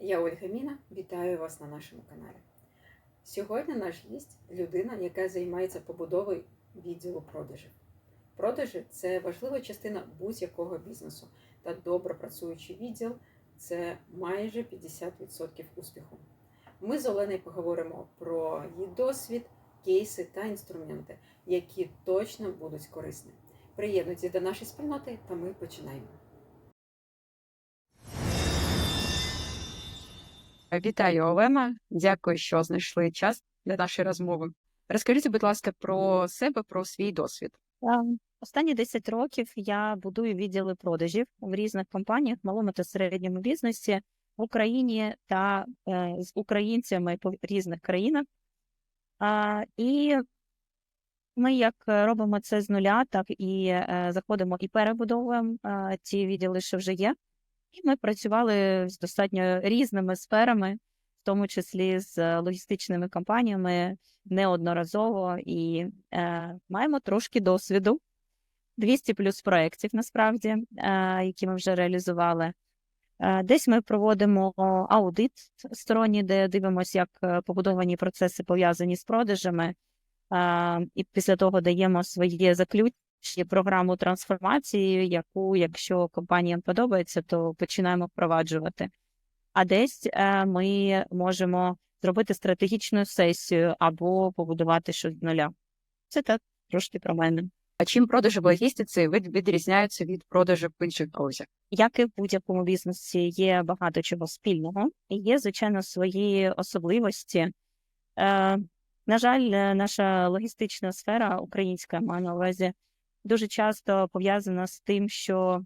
Я Ольга Міна, вітаю вас на нашому каналі. Сьогодні наш гість людина, яка займається побудовою відділу продажів. Продажі це важлива частина будь-якого бізнесу, та добре працюючий відділ це майже 50% успіху. Ми з Оленою поговоримо про її досвід, кейси та інструменти, які точно будуть корисні. Приєднуйтесь до нашої спільноти, та ми починаємо. Вітаю, Олена. Дякую, що знайшли час для нашої розмови. Розкажіть, будь ласка, про себе, про свій досвід. Останні 10 років я будую відділи продажів в різних компаніях, малому та середньому бізнесі в Україні та е, з українцями по різних країнах. А, і ми як е, робимо це з нуля, так і е, заходимо і перебудовуємо е, ті відділи, що вже є. І ми працювали з достатньо різними сферами, в тому числі з е, логістичними компаніями неодноразово, і е, маємо трошки досвіду. 200 плюс проєктів насправді, е, які ми вже реалізували. Е, Десь ми проводимо аудит сторонній, де дивимося, як побудовані процеси пов'язані з продажами, і після того даємо своє заключення, програму трансформації, яку, якщо компаніям подобається, то починаємо впроваджувати. А десь е, ми можемо зробити стратегічну сесію або побудувати щось з нуля. Це так трошки про мене. А чим продажі в логістиці від- відрізняються від продажів в інших галузях? Як і в будь-якому бізнесі, є багато чого спільного, і є, звичайно, свої особливості. Е, на жаль, наша логістична сфера, українська маю на увазі, дуже часто пов'язана з тим, що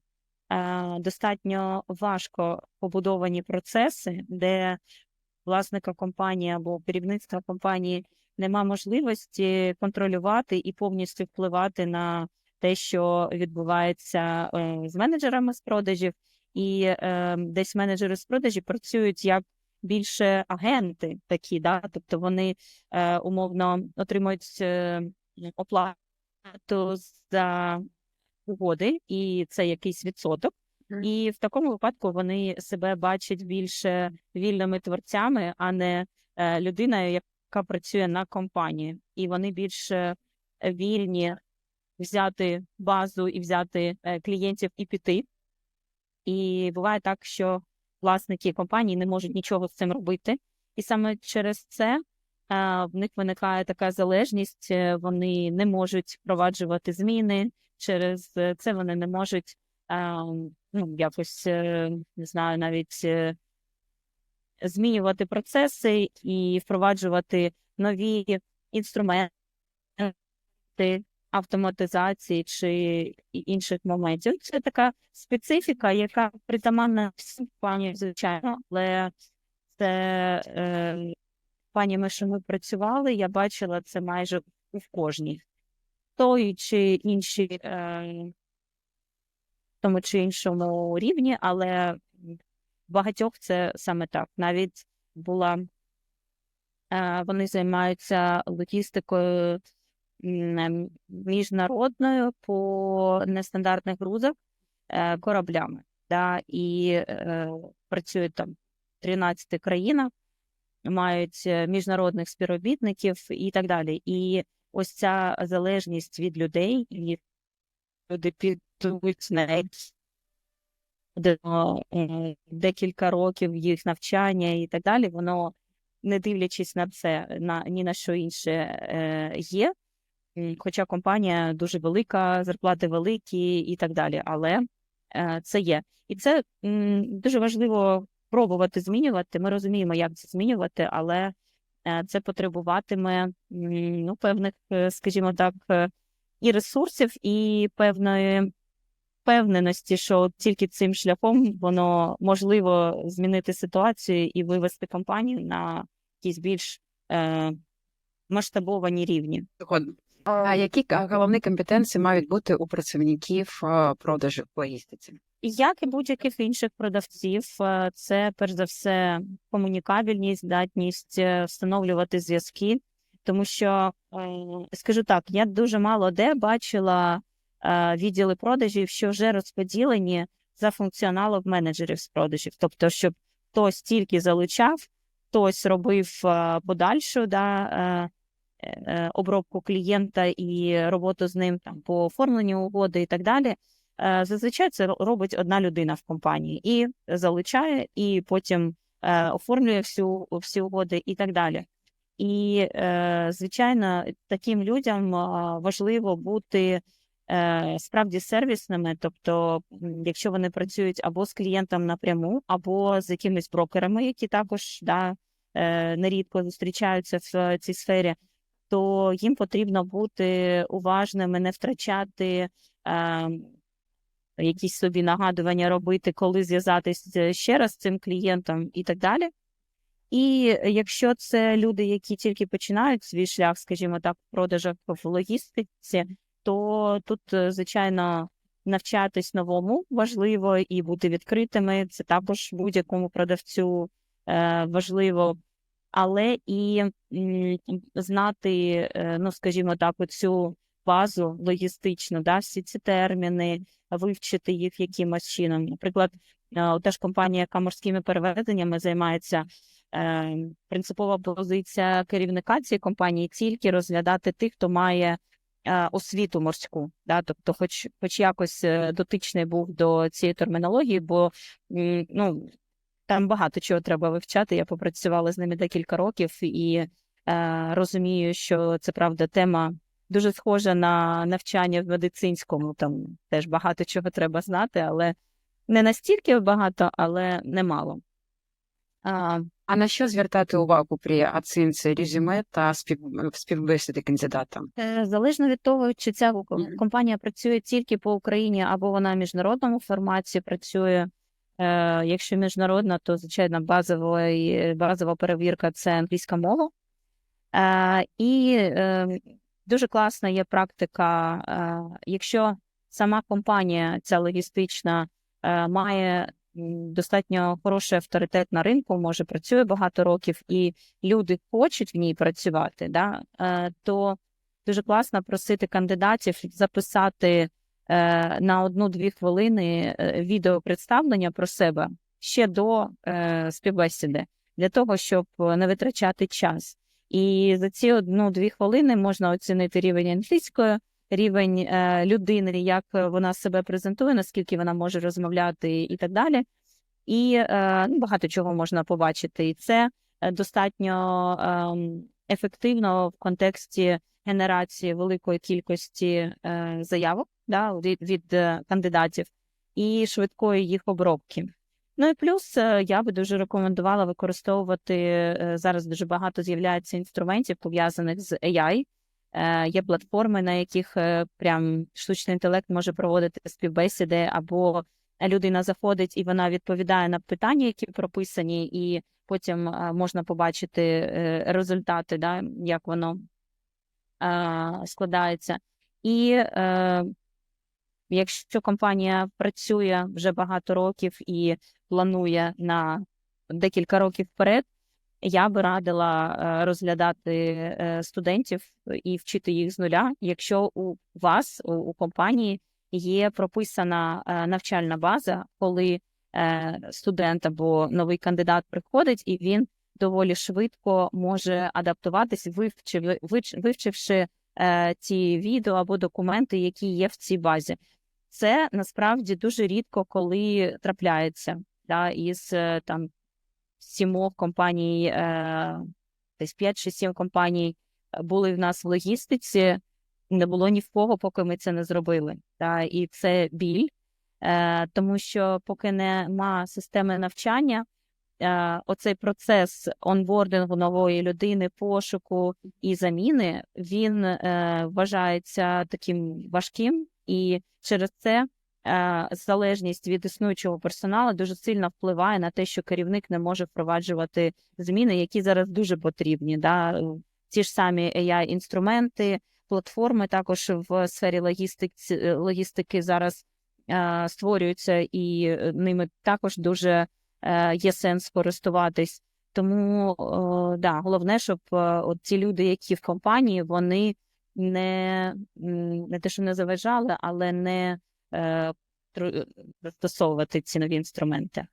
е, достатньо важко побудовані процеси, де власника компанії або керівництва компанії нема можливості контролювати і повністю впливати на те, що відбувається е, з менеджерами з продажів, і е, десь менеджери з продажів працюють як більше агенти такі, да? тобто вони е, умовно отримують е, оплату за угоди, і це якийсь відсоток. І в такому випадку вони себе бачать більше вільними творцями, а не е, людиною, яка працює на компанії, і вони більше вільні взяти базу і взяти е, клієнтів і піти. І буває так, що власники компанії не можуть нічого з цим робити. І саме через це в них виникає така залежність, е, вони не можуть впроваджувати зміни, через е, це вони не можуть ну, якось, е, не знаю, навіть змінювати процеси і впроваджувати нові інструменти автоматизації чи інших моментів. Це така специфіка, яка притаманна всім компаніям, звичайно, але це е, компаніями, що ми працювали, я бачила це майже в кожній. Той чи іншій, е, тому чи іншому рівні, але в багатьох це саме так. Навіть була е, вони займаються логістикою м, міжнародною по нестандартних грузах е, кораблями. Да, і працюють там в 13 країнах, мають е, міжнародних співробітників і так далі. І ось ця залежність від людей, і люди підуть навіть е, декілька років їх навчання і так далі, воно, не дивлячись на це, на ні на що інше е, є. Хоча компанія дуже велика, зарплати великі і так далі, але це є. І це дуже важливо пробувати змінювати. Ми розуміємо, як це змінювати, але е, це потребуватиме ну, певних, е, скажімо так, е, і ресурсів, і певної впевненості, що тільки цим шляхом воно можливо змінити ситуацію і вивести компанію на якісь більш е, масштабовані рівні. А які головні компетенції мають бути у працівників продажів в логістиці? Як і будь-яких інших продавців, е, це перш за все комунікабельність, здатність е, встановлювати зв'язки. Тому що е, скажу так, я дуже мало де бачила відділи продажів, що вже розподілені за функціоналом менеджерів з продажів. Тобто, щоб хтось тільки залучав, хтось робив подальшу да, обробку клієнта і роботу з ним там по оформленню угоди і так далі. Е, Зазвичай це робить одна людина в компанії і залучає, і потім е, оформлює всю всі угоди і так далі. І, е, звичайно, таким людям важливо бути справді сервісними, тобто, якщо вони працюють або з клієнтом напряму, або з якимись брокерами, які також да, нерідко зустрічаються в цій сфері, то їм потрібно бути уважними, не втрачати. Е, Якісь собі нагадування робити, коли зв'язатись ще раз з цим клієнтом і так далі. І якщо це люди, які тільки починають свій шлях, скажімо так, в продажах в логістиці, то тут, е, звичайно, навчатись новому важливо і бути відкритими. Це також будь-якому продавцю е, важливо, але і знати, е, ну скажімо так, оцю базу логістичну, да, всі ці терміни, вивчити їх якимось чином. Наприклад, е, теж компанія, яка морськими перевезеннями займається. Е, принципова позиція керівника цієї компанії тільки розглядати тих, хто має е, освіту морську, да? тобто, хоч, хоч якось дотичний був до цієї термінології, бо ну, там багато чого треба вивчати. Я попрацювала з ними декілька років і е, розумію, що це правда тема дуже схожа на навчання в медицинському. Там теж багато чого треба знати, але не настільки багато, але немало. А, А на що звертати увагу при оцінці резюме та спів... співбесіди кандидата? Е, Залежно від того, чи ця компанія працює тільки по Україні, або вона в міжнародному форматі працює. Е, Якщо міжнародна, то звичайно базова, базова перевірка це англійська мова. Е, І е, дуже класна є практика, е, якщо сама компанія, ця логістична, е, має достатньо хороший авторитет на ринку, може працює багато років, і люди хочуть в ній працювати, да, е, то дуже класно просити кандидатів записати на одну-дві хвилини е, відеопредставлення про себе ще до співбесіди, для того, щоб не витрачати час. І за ці одну-дві хвилини можна оцінити рівень англійської, рівень е, людини, як вона себе презентує, наскільки вона може розмовляти і так далі. І е, ну, багато чого можна побачити. І це е, достатньо ем, ефективно в контексті генерації великої кількості заявок да, від, від кандидатів і швидкої їх обробки. Ну і плюс е, я би дуже рекомендувала використовувати е, зараз дуже багато з'являється інструментів пов'язаних з AI. Е, Є платформи, на яких прям штучний інтелект може проводити співбесіди, або людина заходить і вона відповідає на питання, які прописані, і потім можна побачити результати, да, як воно складається. І якщо компанія працює вже багато років і планує на декілька років вперед, я би радила е, розглядати е, студентів і вчити їх з нуля, якщо у вас, у, компанії, є прописана е, навчальна база, коли студент або новий кандидат приходить, і він доволі швидко може адаптуватись, вивчив, вивчивши ті відео або документи, які є в цій базі. Це насправді дуже рідко коли трапляється. Да, із е, там сімох компаній, е, десь 5 чи 7 компаній е, були в нас в логістиці. Не було ні в кого, поки ми це не зробили. Да, і це біль, е, тому що поки нема системи навчання, е, оцей процес онбордингу нової людини, пошуку і заміни, він е, вважається таким важким, і через це е, залежність від існуючого персоналу дуже сильно впливає на те, що керівник не може впроваджувати зміни, які зараз дуже потрібні. Да? Ті ж самі AI-інструменти, платформи також в сфері логістики, логістики зараз е, створюються, і е, ними також дуже е, є сенс користуватись. Тому да, головне, щоб е, от ці люди, які в компанії, вони не, не те, що не заважали, але не е, застосовувати ці нові інструменти.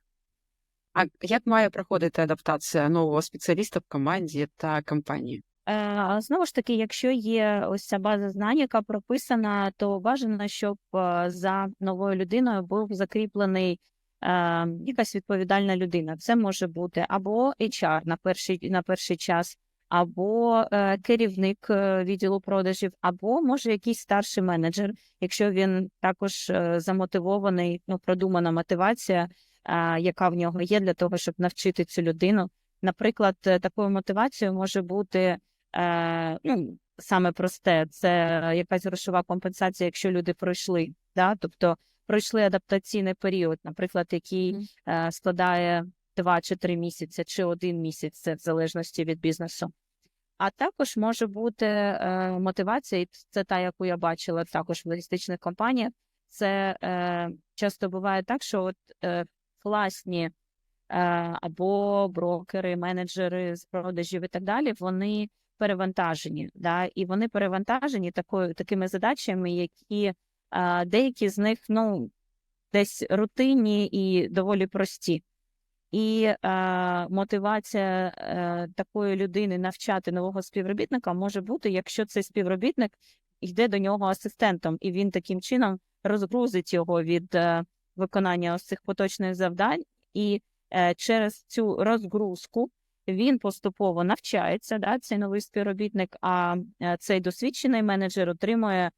А як має проходити адаптація нового спеціаліста в команді та компанії? Е, Знову ж таки, якщо є ось ця база знань, яка прописана, то бажано, щоб е, за новою людиною був закріплений е, якась відповідальна людина. Це може бути або HR на перший, на перший час, або е, керівник е, відділу продажів, або може якийсь старший менеджер, якщо він також е, замотивований, ну продумана мотивація, е, яка в нього є для того, щоб навчити цю людину. Наприклад, такою мотивацією може бути е, ну, саме просте, це якась грошова компенсація, якщо люди пройшли, да? тобто пройшли адаптаційний період, наприклад, який е, складає два чи три місяці, чи один місяць, це в залежності від бізнесу. А також може бути е, мотивація, і це та, яку я бачила також в логістичних компаніях. Це е, часто буває так, що от е, класні е, або брокери, менеджери з продажів і так далі, вони перевантажені. Да? І вони перевантажені такою, такими задачами, які е, деякі з них ну, десь рутинні і доволі прості. І е, мотивація е, такої людини навчати нового співробітника може бути, якщо цей співробітник йде до нього асистентом, і він таким чином розгрузить його від е, виконання ось цих поточних завдань, і е, через цю розгрузку він поступово навчається, да, цей новий співробітник, а е, цей досвідчений менеджер отримує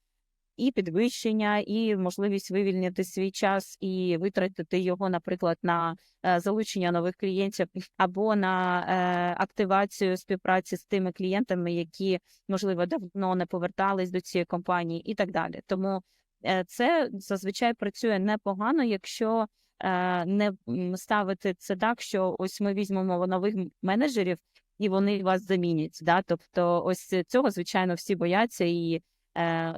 і підвищення, і можливість вивільнити свій час і витратити його, наприклад, на е, залучення нових клієнтів або на е, активацію співпраці з тими клієнтами, які можливо давно не повертались до цієї компанії, і так далі. Тому е, це зазвичай працює непогано, якщо не ставити це так, що ось ми візьмемо нових менеджерів. І вони вас замінять. Да? Тобто, ось цього, звичайно, всі бояться і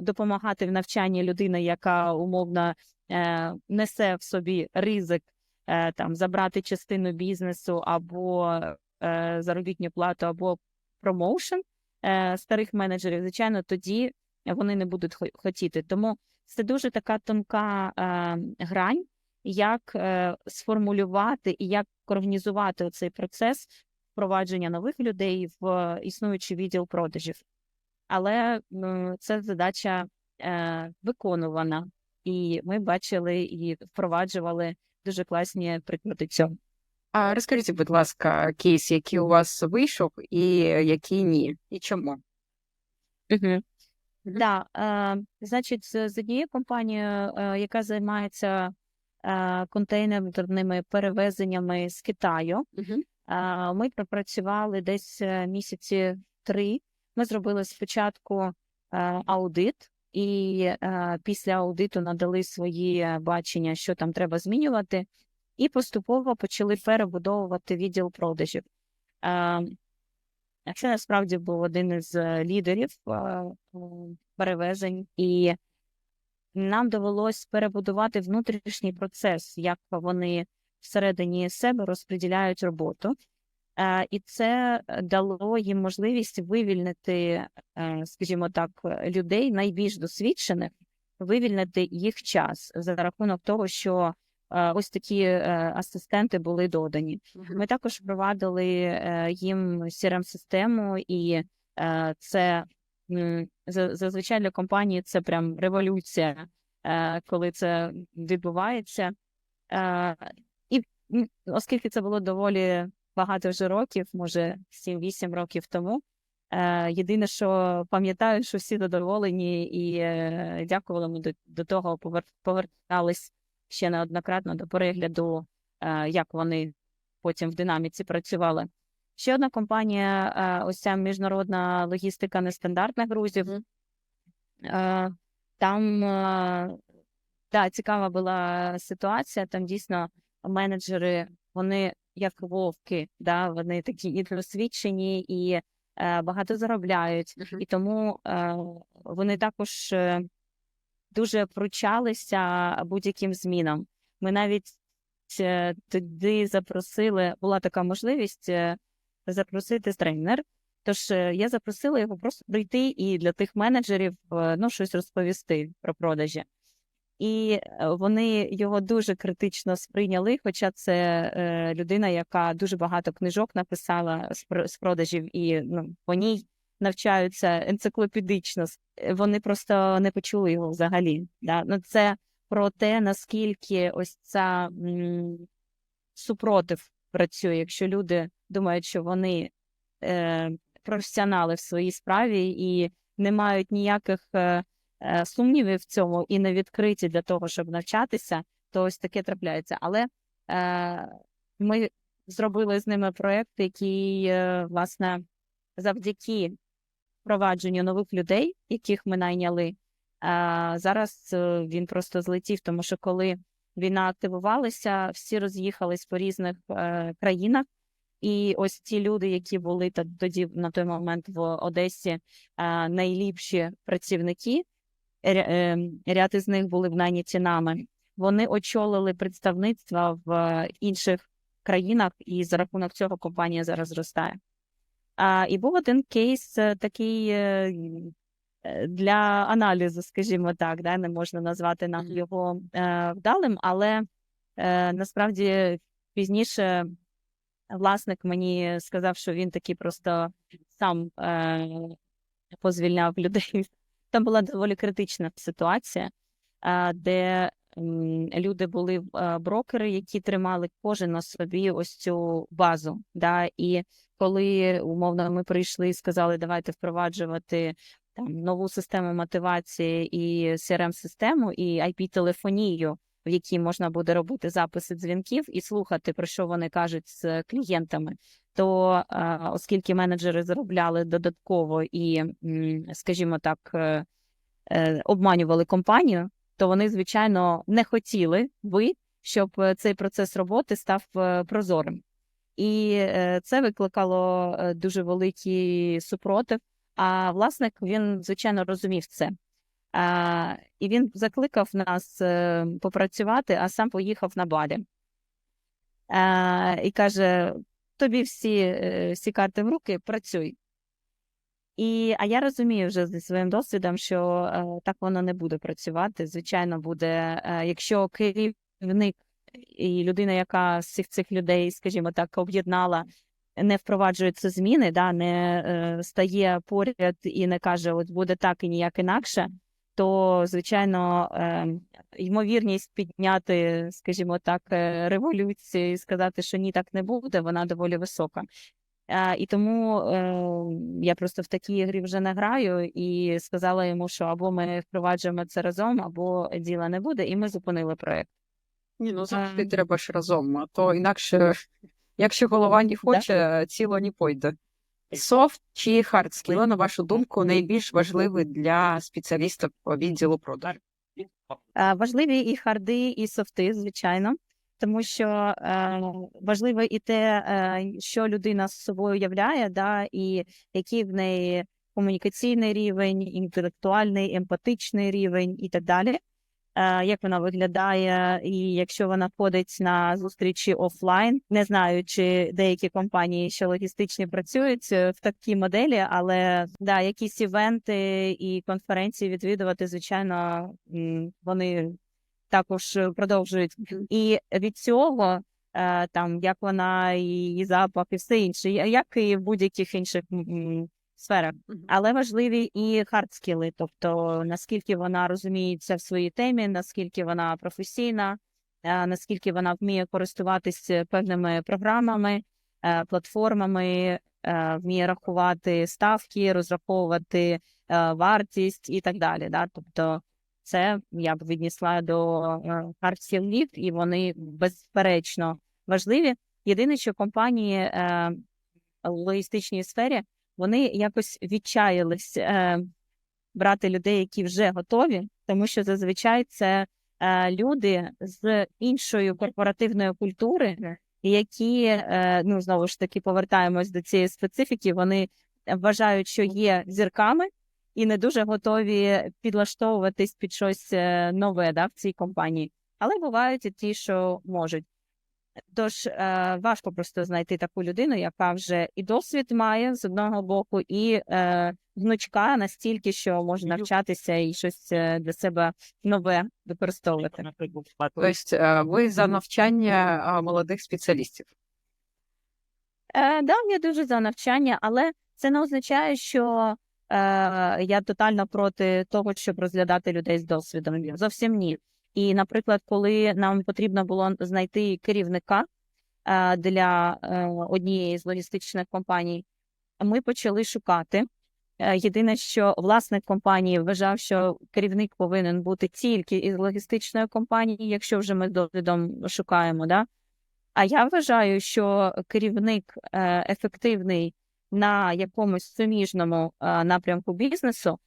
допомагати в навчанні людини, яка умовно е, несе в собі ризик е, там забрати частину бізнесу або е, заробітну плату, або промоушен е, старих менеджерів, звичайно, тоді вони не будуть хотіти. Тому це дуже така тонка е, грань, як е, сформулювати і як організувати цей процес впровадження нових людей в е, існуючий відділ продажів але м, ця задача е, виконувана, і ми бачили і впроваджували дуже класні приклади цього. А розкажіть, будь ласка, кейс, який у вас вийшов, і який ні, і чому? Угу. Да, е, значить, з однією компанією, е, яка займається е, контейнерними перевезеннями з Китаю. Е, Ми пропрацювали десь місяці три. Ми зробили спочатку е, аудит, і е, після аудиту надали свої бачення, що там треба змінювати, і поступово почали перебудовувати відділ продажів. Е, Це насправді був один із лідерів перевезень, і нам довелось перебудувати внутрішній процес, як вони всередині себе розподіляють роботу. І це дало їм можливість вивільнити, е, скажімо так, людей найбільш досвідчених, вивільнити їх час за рахунок того, що е, ось такі е, асистенти були додані. Ми також впровадили їм crm систему і це зазвичай для компанії це прям революція, коли це відбувається. І оскільки це було доволі багато вже років, може 7-8 років тому. Е, Єдине, що пам'ятаю, що всі задоволені і е, дякували ми до, до того, повер, повертались ще неоднократно до перегляду, е, як вони потім в динаміці працювали. Ще одна компанія, ось ця міжнародна логістика нестандартних грузів. Е, Там да, цікава була ситуація. Там дійсно менеджери, вони як вовки, да, вони такі і досвідчені, і е, багато заробляють. Мгм. І тому е, вони також е, дуже пручалися будь-яким змінам. Ми навіть е, туди запросили, була така можливість е, запросити тренер. Тож е, я запросила його просто прийти і для тих менеджерів е, ну, щось розповісти про продажі. І е, вони його дуже критично сприйняли. Хоча це е, людина, яка дуже багато книжок написала з, про- з продажів, і ну, по ній навчаються енциклопедично. Е, Вони просто не почули його взагалі. Да? Ну, це про те, наскільки ось ця м, супротив працює, якщо люди думають, що вони е, професіонали в своїй справі і не мають ніяких е, е, сумнівів в цьому і не відкриті для того, щоб навчатися, то ось таке трапляється. Але е, ми зробили з ними проєкт, який, е, власне, завдяки впровадженню нових людей, яких ми найняли, зараз він просто злетів, тому що коли війна активувалася, всі роз'їхались по різних країнах. І ось ті люди, які були тоді на той момент в Одесі, найліпші працівники, ряд із них були найняті нами. Вони очолили представництва в е, інших країнах, і за рахунок цього компанія зараз зростає. А, і був один кейс е, такий е, для аналізу, скажімо так, да? не можна назвати нам його вдалим, але насправді пізніше власник мені сказав, що він такий просто сам е, позвільняв людей. Там була доволі критична ситуація, де люди були брокери, які тримали кожен на собі ось цю базу. Да? І коли умовно ми прийшли і сказали, давайте впроваджувати там нову систему мотивації і crm систему і IP-телефонію, в якій можна буде робити записи дзвінків і слухати, про що вони кажуть з клієнтами. То е, оскільки менеджери заробляли додатково і, скажімо так, е, е, обманювали компанію, то вони, звичайно, не хотіли би, щоб цей процес роботи став прозорим. І це викликало дуже великий супротив. А власник він, звичайно, розумів це. І він закликав нас попрацювати, а сам поїхав на Балі. І каже: тобі всі, е, всі карти в руки, працюй. І, а я розумію вже зі своїм досвідом, що е, так воно не буде працювати. Звичайно, буде, е, якщо керівник і людина, яка з всіх цих людей, скажімо так, об'єднала, не впроваджує ці зміни, да, не е, стає поряд і не каже, от буде так і ніяк інакше, то звичайно е, ймовірність підняти, скажімо так, е, революцію і сказати, що ні, так не буде, вона доволі висока. Е, і тому е, я просто в такій грі вже не граю і сказала йому, що або ми впроваджуємо це разом, або діла не буде, і ми зупинили проект. Ні, ну завжди Ем. треба ж разом, а то інакше, якщо голова не хоче, тіло не пойде. Софт чи хард скіли, на вашу думку, найбільш важливі для спеціаліста по відділу продажу? Важливі і харди, і софти, звичайно, тому що е, важливо і те, е, що людина з собою являє, да, і який в неї комунікаційний рівень, інтелектуальний, емпатичний рівень і так далі. Е, як вона виглядає, і якщо вона ходить на зустрічі офлайн, не знаю, чи деякі компанії, що логістичні працюють е, в такій моделі, але да, якісь івенти і конференції відвідувати, звичайно, вони також продовжують. І від цього е, там як вона і запах, і все інше, як і в будь-яких інших сферах. Але важливі і хардскіли, тобто наскільки вона розуміється в своїй темі, наскільки вона професійна, е, наскільки вона вміє користуватися певними програмами, е, платформами, е, вміє рахувати ставки, розраховувати е, вартість і так далі. Да? Тобто це я б віднесла до хардскілів, і вони безперечно важливі. Єдине, що компанії е, в логістичній сфері вони якось відчаялись е, брати людей, які вже готові, тому що зазвичай це е, люди з іншої корпоративної культури, які е, ну знову ж таки повертаємось до цієї специфіки. Вони вважають, що є зірками, і не дуже готові підлаштовуватись під щось е, нове да, в цій компанії. Але бувають і ті, що можуть. Тож е, важко просто знайти таку людину, яка вже і досвід має з одного боку, і е, гнучка настільки, що може навчатися і щось е, для себе нове використовувати. Тобто е, ви за навчання молодих спеціалістів. Е, да, я дуже за навчання, але це не означає, що е, я тотально проти того, щоб розглядати людей з досвідом. Зовсім ні. І, наприклад, коли нам потрібно було знайти керівника е, для е, однієї з логістичних компаній, ми почали шукати. Е, Єдине, що власник компанії вважав, що керівник повинен бути тільки із логістичної компанії, якщо вже ми досвідом шукаємо. Да? А я вважаю, що керівник ефективний на якомусь суміжному напрямку бізнесу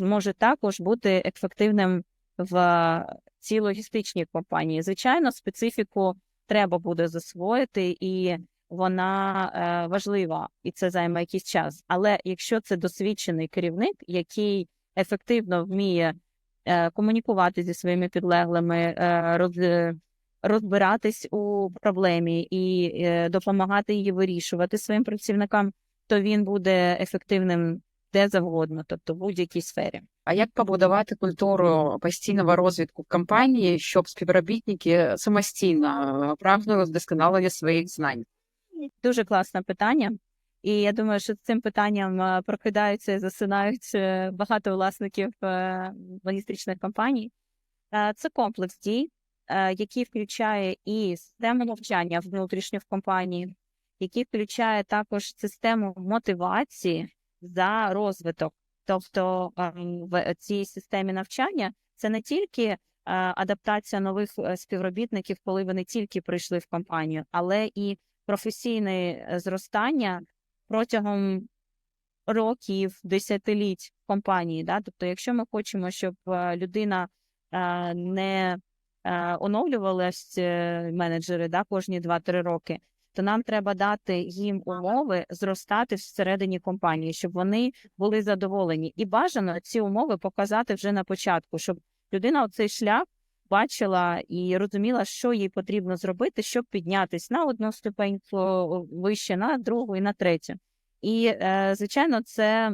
може також бути ефективним в цій логістичній компанії. Звичайно, специфіку треба буде засвоїти, і вона е, важлива, і це займе якийсь час. Але якщо це досвідчений керівник, який ефективно вміє е, комунікувати зі своїми підлеглими, е, роз, розбиратись у проблемі і допомагати її вирішувати своїм працівникам, то він буде ефективним де завгодно, тобто в будь-якій сфері. А як побудувати культуру постійного розвитку компанії, щоб співробітники самостійно е, прагнули вдосконалення своїх знань? Дуже класне питання. І я думаю, що цим питанням е, прокидаються і засинають е, багато власників логістичних компаній. Це комплекс дій, який включає і систему навчання внутрішньо в компанії, який включає також систему мотивації за розвиток. Тобто в цій системі навчання це не тільки адаптація нових е, співробітників, коли вони тільки прийшли в компанію, але і професійне е, зростання протягом років, десятиліть компанії. Да? Тобто, якщо ми хочемо, щоб е, людина не оновлювалась менеджери да, кожні 2-3 роки, то нам треба дати їм умови зростати всередині компанії, щоб вони були задоволені. І бажано ці умови показати вже на початку, щоб людина оцей шлях бачила і розуміла, що їй потрібно зробити, щоб піднятись на одну ступеньку вище, на другу і на третю. І, е, звичайно, це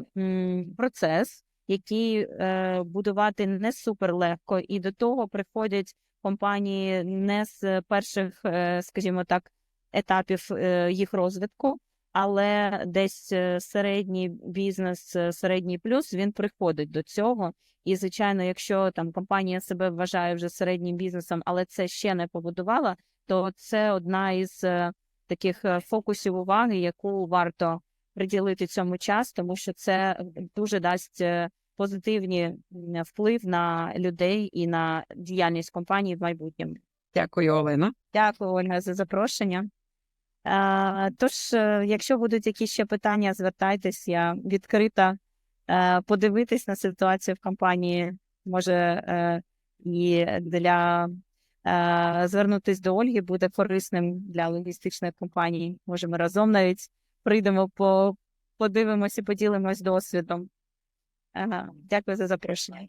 процес, який е, будувати не супер легко, і до того приходять компанії не з перших, е, скажімо так, етапів е, їх розвитку, але десь е, середній бізнес, е, середній плюс він приходить до цього. І, звичайно, якщо там компанія себе вважає вже середнім бізнесом, але це ще не побудувала, то це одна із таких фокусів уваги, яку варто приділити цьому час, тому що це дуже дасть позитивний вплив на людей і на діяльність компанії в майбутньому. Дякую, Олена. Дякую, Ольга, за запрошення. Тож, е, якщо будуть якісь ще питання, звертайтесь, я відкрита е, подивитись на ситуацію в компанії, може, е, і для звернутись до Ольги буде корисним для логістичної компанії. Може, ми разом навіть прийдемо, по, подивимось і поділимось досвідом. Дякую за запрошення.